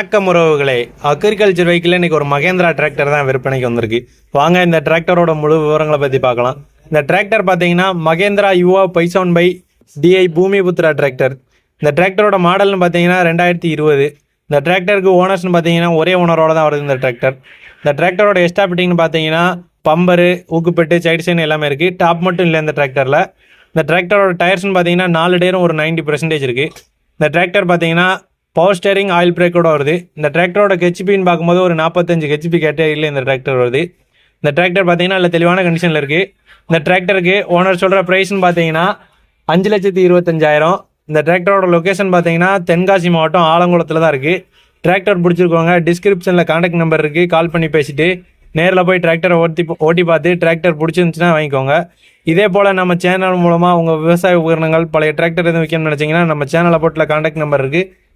வணக்கம் உறவுகளே. Agriculture vehicle இன்னைக்கு ஒரு மகேந்திரா டிராக்டர் தான் விற்பனைக்கு வந்திருக்கு. வாங்க இந்த டிராக்டரோட முழு விவரங்களை பற்றி பார்க்கலாம். இந்த டிராக்டர் பார்த்தீங்கன்னா மகேந்திரா யுவா பைசான் பை டிஐ பூமிபுத்ரா டிராக்டர் இந்த டிராக்டரோட மாடல்னு பார்த்தீங்கன்னா ரெண்டாயிரத்தி இருபது. இந்த டிராக்டருக்கு ஓனர்ஸ்னு பார்த்தீங்கன்னா ஒரே ஓனரோட தான் வருது இந்த டிராக்டர் இந்த டிராக்டரோட எஸ்டாபிட்டிங்னு பார்த்தீங்கன்னா பம்பரு ஊக்குப்பெட்டு சைடு சைன் எல்லாமே இருக்குது டாப் மட்டும் இல்லை இந்த டிராக்டரில் இந்த டிராக்டரோட டயர்ஸ்னு பார்த்தீங்கன்னா நாலு டயரும் ஒரு 90% பர்சன்டேஜ் இருக்குது இந்த டிராக்டர் பார்த்தீங்கன்னா பவர் ஸ்டேரிங் ஆயில் பிரேக்கோட வருது. இந்த டிராக்டரோட ஹெச்பின்னு பார்க்கும்போது ஒரு நாற்பத்தஞ்சு ஹெச்பி கேட்டகரியில் இந்த டிராக்டர் வருது இந்த டிராக்டர் பார்த்தீங்கன்னா இல்லை தெளிவான கண்டிஷனில் இருக்குது இந்த டிராக்டருக்கு ஓனர் சொல்கிற ப்ரைஸ்னு பார்த்தீங்கன்னா அஞ்சு லட்சத்தி இருபத்தஞ்சாயிரம். இந்த டிராக்டரோட லொக்கேஷன் பார்த்தீங்கன்னா தென்காசி மாவட்டம் ஆலங்குளத்தில் தான் இருக்குது டிராக்டர் பிடிச்சிருக்கோங்க டிஸ்கிரிப்ஷனில் காண்டாக்ட் நம்பர் இருக்குது கால் பண்ணி பேசிட்டு நேரில் போய் டிராக்டரை ஓட்டி ஓட்டி பார்த்து டிராக்டர் பிடிச்சிருந்துச்சுன்னா வாங்கிக்கோங்க. இதே போல் நம்ம சேனல் மூலமாக உங்கள் விவசாய உபகரணங்கள் பழைய டிராக்டர் எதுவும் விற்கணும்னு நினச்சிங்கன்னா நம்ம சேனலை போட்டில் காண்டாக்ட் நம்பர் இருக்குது